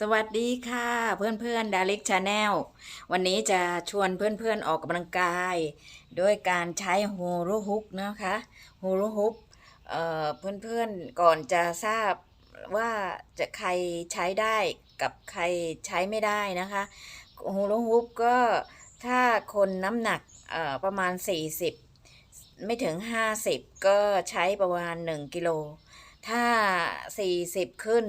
สวัสดีค่ะเพื่อนเพื่อนดาริกชาแนลวันนี้จะชวนเพื่อนเพื่อนๆออกกำลังกายด้วยการใช้ฮูรุฮุกนะคะฮูรุฮุกเอ่อเพื่อนเพื่อนๆก่อนจะทราบว่าจะใครใช้ได้กับใครใช้ไม่ได้นะคะฮูรุฮุกก็ถ้าคนน้ำหนักเอ่อประมาณ 40 ไม่ถึง 50 ก็ใช้ประมาณ 1 กิโลถ้า 40 ขึ้น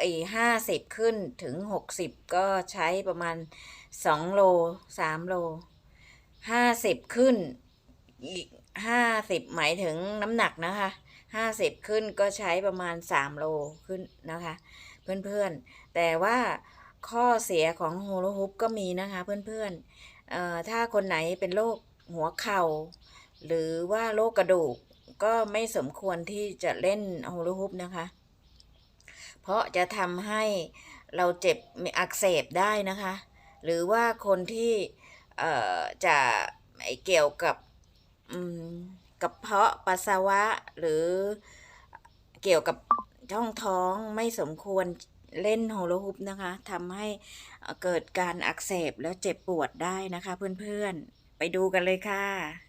ไอ้ห้าสิบขึ้นถึงหกสิบก็ใช้ประมาณสองโลสามโลห้าสิบขึ้นอีกห้าสิบหมายถึงน้ำหนักนะคะห้าสิบขึ้นก็ใช้ประมาณสามโลขึ้นนะคะ เพื่อนๆ แต่ว่าข้อเสียของฮูลฮ o ปก็มีนะคะเพื่อนๆถ้าคนไหนเป็นโรคหัวเข่า หรือว่าโรคกระดูกก็ไม่สมควรที่จะเล่นฮูลฮ o ปนะคะ เพราะจะทำให้เราเจ็บมีอักเสบได้นะคะ หรือว่าคนที่จะเกี่ยวกับกระเพาะปัสสาวะหรือเกี่ยวกับช่องท้องไม่สมควรเล่นโฮโลฮุปนะคะทำให้เกิดการอักเสบแล้วเจ็บปวดได้นะคะเพื่อนๆ ไปดูกันเลยค่ะ